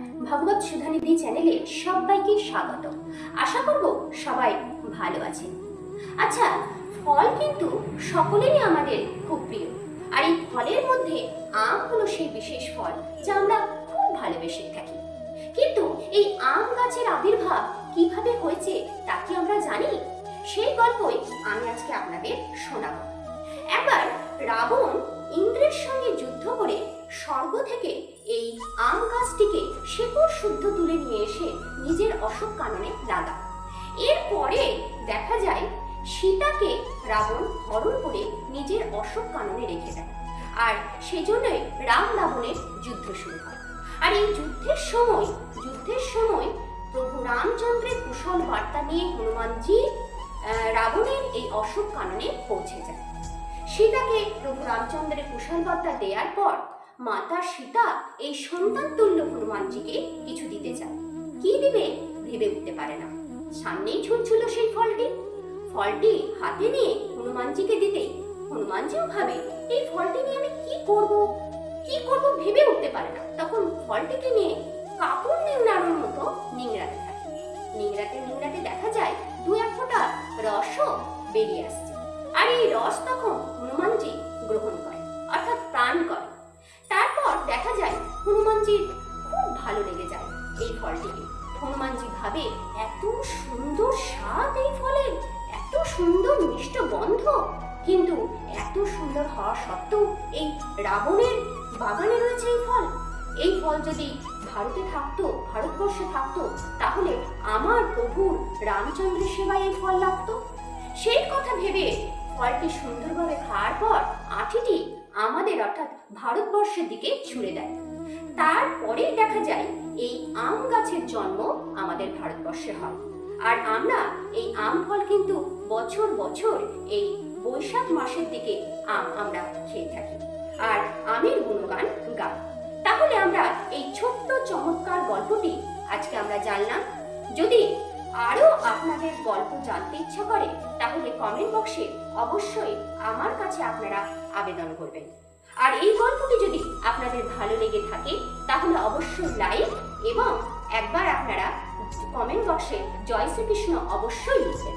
ভগবত সুধানিধি চ্যানেলে সবাইকে স্বাগত। আশা করব সবাই ভালো আছেন। আচ্ছা ফল কিন্তু সকলেরই আমাদের খুব প্রিয়। আর এই ফলের মধ্যে আম হলো সেই বিশেষ ফল যা আমরা খুব ভালোবেসে থাকি। কিন্তু এই আম গাছের আবির্ভাব কীভাবে হয়েছে তা কি আমরা জানি? সেই গল্পই আমি আজকে আপনাদের শোনাব। একবার রাবণ ইন্দ্রের সঙ্গে যুদ্ধ করে স্বর্গ থেকে এই আম শেকড় শুদ্ধ তুলে নিয়ে এসে নিজের অশোক কাননে লাগা এরপরে দেখা যায়, সীতাকে রাবণ হরণ করে নিজের অশোক কাননে রেখে দেয়। আর সেজন্যই রাম রাবণের যুদ্ধ শুরু হয়। আর এই যুদ্ধের সময় যুদ্ধের সময় প্রভু রামচন্দ্রের কুশল বার্তা নিয়ে হনুমানজি রাবণের এই অশোক কাননে পৌঁছে যায়। সীতাকে প্রভু রামচন্দ্রের কুশল বার্তা দেওয়ার পর মাতা সীতা এই সন্তান তুল্য হনুমানজিকে কিছু দিতে চায়। কি দিবে ভেবে উঠতে পারে না। সামনেই ঝুলছিল সেই ফলটি। ফলটি হাতে নিয়ে হনুমানজিকে দিতেই হনুমানজিও ভাবে, এই ফলটি নিয়ে আমি কি করব? কি করব ভেবে উঠতে পারে না। তখন ফলটিকে নিয়ে কাপড় নিংড়ানোর মতো নিংড়াতে থাকে। নিংড়াতে নিংড়াতে দেখা যায় দু এক ফোঁটা রসও বেরিয়ে আসছে। আর এই রস তখন হনুমানজির খুব ভালো লেগে যায় এই ফলটিকে। হনুমানজি ভাবে, এত সুন্দর স্বাদ এই ফলের। এত সুন্দর মিষ্ট গন্ধ। কিন্তু এত সুন্দর হওয়া সত্ত্বেও এই রাবণের বাগানে রয়েছে এই ফল। এই ফল যদি ভারতে থাকতো, ভারতবর্ষে থাকতো, তাহলে আমার প্রভুর রামচন্দ্রের সেবায় এই ফল লাগতো? সেই কথা ভেবে ফলটি সুন্দরভাবে খাওয়ার পর আঠিটি আমাদের অর্থাৎ ভারতবর্ষের দিকে ছুড়ে দেয়। তারপরে দেখা যায় এই আম গাছের জন্ম আমাদের ভারতবর্ষে হয়। আর আমরা এই আম ফল কিন্তু বছর বছর এই বৈশাখ মাসের দিকে আম আমরা খেয়ে থাকি। আর আমের গুণগান গাই। তাহলে আমরা এই ছোট্ট চমৎকার গল্পটি আজকে আমরা জানলাম। যদি আরও আপনাদের গল্প জানতে ইচ্ছা করে, তাহলে কমেন্ট বক্সে অবশ্যই আমার কাছে আপনারা আবেদন করবেন। আর এই গল্পটি যদি আপনাদের ভালো লেগে থাকে, তাহলে অবশ্যই লাইক এবং একবার আপনারা কমেন্ট বক্সে জয় শ্রীকৃষ্ণ অবশ্যই লিখবেন।